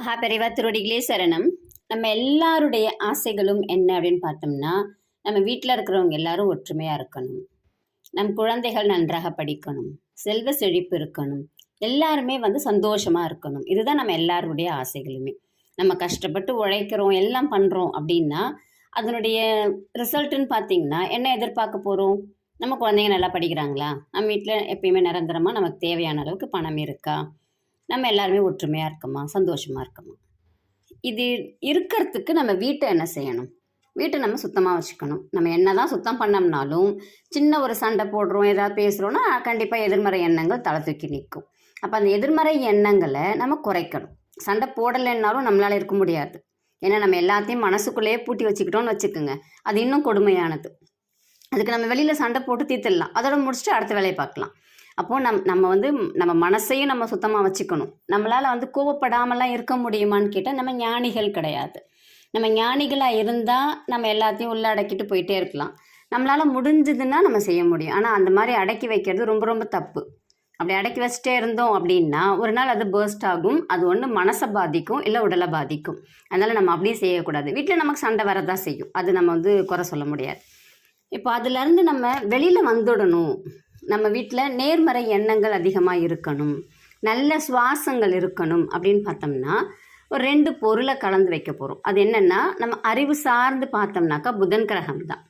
மகாபெரிவா திருவடிகளே சரணம். நம்ம எல்லாருடைய ஆசைகளும் என்ன அப்படின்னு பார்த்தோம்னா நம்ம வீட்டில் இருக்கிறவங்க எல்லாரும் ஒற்றுமையாக இருக்கணும். நம் குழந்தைகள் நன்றாக படிக்கணும். செல்வ செழிப்பு இருக்கணும். எல்லாருமே வந்து சந்தோஷமாக இருக்கணும். இதுதான் நம்ம எல்லாருடைய ஆசைகளுமே. நம்ம கஷ்டப்பட்டு உழைக்கிறோம் எல்லாம் பண்ணுறோம் அப்படின்னா அதனுடைய ரிசல்ட்டுன்னு பார்த்தீங்கன்னா என்ன எதிர்பார்க்க போகிறோம் நம்ம குழந்தைங்க நல்லா படிக்கிறாங்களா? நம்ம வீட்டில் எப்பயுமே நிரந்தரமாக நமக்கு தேவையான அளவுக்கு பணம் இருக்கா? நம்ம எல்லாருமே ஒற்றுமையாக இருக்கோமா? சந்தோஷமாக இருக்கோமா? இது இருக்கிறதுக்கு நம்ம வீட்டை என்ன செய்யணும்? வீட்டை நம்ம சுத்தமாக வச்சுக்கணும். நம்ம என்ன தான் சுத்தம் பண்ணோம்னாலும் சின்ன ஒரு சண்டை போடுறோம் ஏதாவது பேசுகிறோன்னா கண்டிப்பாக எதிர்மறை எண்ணங்கள் தலை தூக்கி நிற்கும். அப்போ அந்த எதிர்மறை எண்ணங்களை நம்ம குறைக்கணும். சண்டை போடலைன்னாலும் நம்மளால் இருக்க முடியாது. ஏன்னா நம்ம எல்லாத்தையும் மனசுக்குள்ளேயே பூட்டி வச்சுக்கிட்டோம்னு வச்சுக்கோங்க. அது இன்னும் கொடுமையானது. அதுக்கு நம்ம வெளியில் சண்டை போட்டு தீர்த்துடலாம். அதோட முடிச்சுட்டு அடுத்த வேலையை பார்க்கலாம். அப்போது நம் நம்ம வந்து நம்ம மனசையும் நம்ம சுத்தமாக வச்சுக்கணும். நம்மளால் வந்து கோவப்படாமலாம் இருக்க முடியுமான்னு கேட்டால் நம்ம ஞானிகள் கிடையாது. நம்ம ஞானிகளாக இருந்தால் நம்ம எல்லாத்தையும் உள்ளே அடக்கிட்டு போயிட்டே இருக்கலாம். நம்மளால் முடிஞ்சதுன்னா நம்ம செய்ய முடியும். ஆனால் அந்த மாதிரி அடக்கி வைக்கிறது ரொம்ப ரொம்ப தப்பு. அப்படி அடக்கி வச்சுட்டே இருந்தோம் அப்படின்னா ஒரு நாள் அது பேர்ஸ்ட் ஆகும். அது ஒன்று மனசை பாதிக்கும் இல்லை உடலை பாதிக்கும். அதனால் நம்ம அப்படியே செய்யக்கூடாது. வீட்டில் நமக்கு சண்டை வரதான் செய்யும். அது நம்ம வந்து குறை சொல்ல முடியாது. இப்போ அதுலேருந்து நம்ம வெளியில் வந்துடணும். நம்ம வீட்டில் நேர்மறை எண்ணங்கள் அதிகமாக இருக்கணும். நல்ல சுவாசங்கள் இருக்கணும் அப்படின்னு பார்த்தோம்னா ஒரு ரெண்டு பொருளை கலந்து வைக்க போகிறோம் அது என்னென்னா நம்ம அறிவு சார்ந்து பார்த்தோம்னாக்கா புதன் கிரகம் தான்.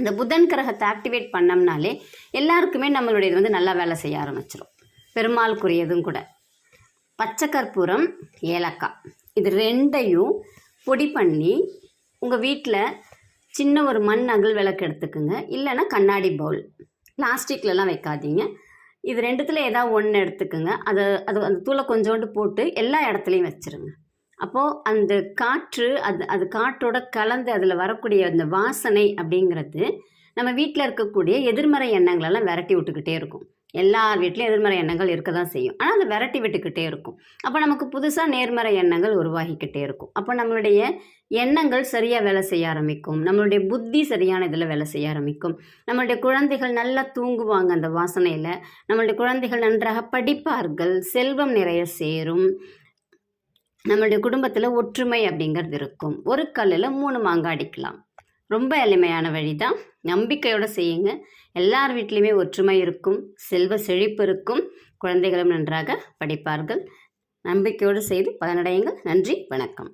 இந்த புதன் கிரகத்தை ஆக்டிவேட் பண்ணோம்னாலே எல்லாருக்குமே நம்மளுடைய இது வந்து நல்லா வேலை செய்ய ஆரம்பிச்சிடும் பெருமாளுக்குரியதும் கூட. பச்சை கற்பூரம் ஏலக்காய். இது ரெண்டையும் பொடி பண்ணி உங்கள் வீட்டில் சின்ன ஒரு மண் அகல் விளக்கு எடுத்துக்கோங்க. இல்லைன்னா கண்ணாடி பவுல். பிளாஸ்டிக்லலாம் வைக்காதீங்க. இது ரெண்டுத்தில் ஏதாவது ஒன்று எடுத்துக்கோங்க. அதை அது அந்த தூளை கொஞ்சோண்டு போட்டு எல்லா இடத்துலையும் வச்சுருங்க. அப்போது அந்த காற்று அது அது காற்றோட கலந்து அதில் வரக்கூடிய அந்த வாசனை அப்படிங்கிறது நம்ம வீட்டில் இருக்கக்கூடிய எதிர்மறை எண்ணங்களெல்லாம் விரட்டி விட்டுக்கிட்டே இருக்கும். எல்லார் வீட்லேயும் எதிர்மறை எண்ணங்கள் இருக்க தான் செய்யும். ஆனால் அதை விரட்டி விட்டுக்கிட்டே இருக்கும். அப்போ நமக்கு புதுசாக நேர்மறை எண்ணங்கள் உருவாகிக்கிட்டே இருக்கும். அப்போ நம்மளுடைய எண்ணங்கள் சரியாக வேலை செய்ய ஆரம்பிக்கும். நம்மளுடைய புத்தி சரியான இதில் வேலை செய்ய ஆரம்பிக்கும். நம்மளுடைய குழந்தைகள் நல்லா தூங்குவாங்க அந்த வாசனையில். நம்மளுடைய குழந்தைகள் நன்றாக படிப்பார்கள். செல்வம் நிறைய சேரும். நம்மளுடைய குடும்பத்தில் ஒற்றுமை அப்படிங்கிறது இருக்கும். ஒரு கல்லில் மூணு மாங்காய் அடிக்கலாம். ரொம்ப எளிமையான வழி தான் நம்பிக்கையோடு செய்யுங்க. எல்லார் வீட்லேயுமே ஒற்றுமை இருக்கும். செல்வ செழிப்பு இருக்கும். குழந்தைகளும் நன்றாக படிப்பார்கள். நம்பிக்கையோடு செய்து பலனடையுங்கள். நன்றி. வணக்கம்.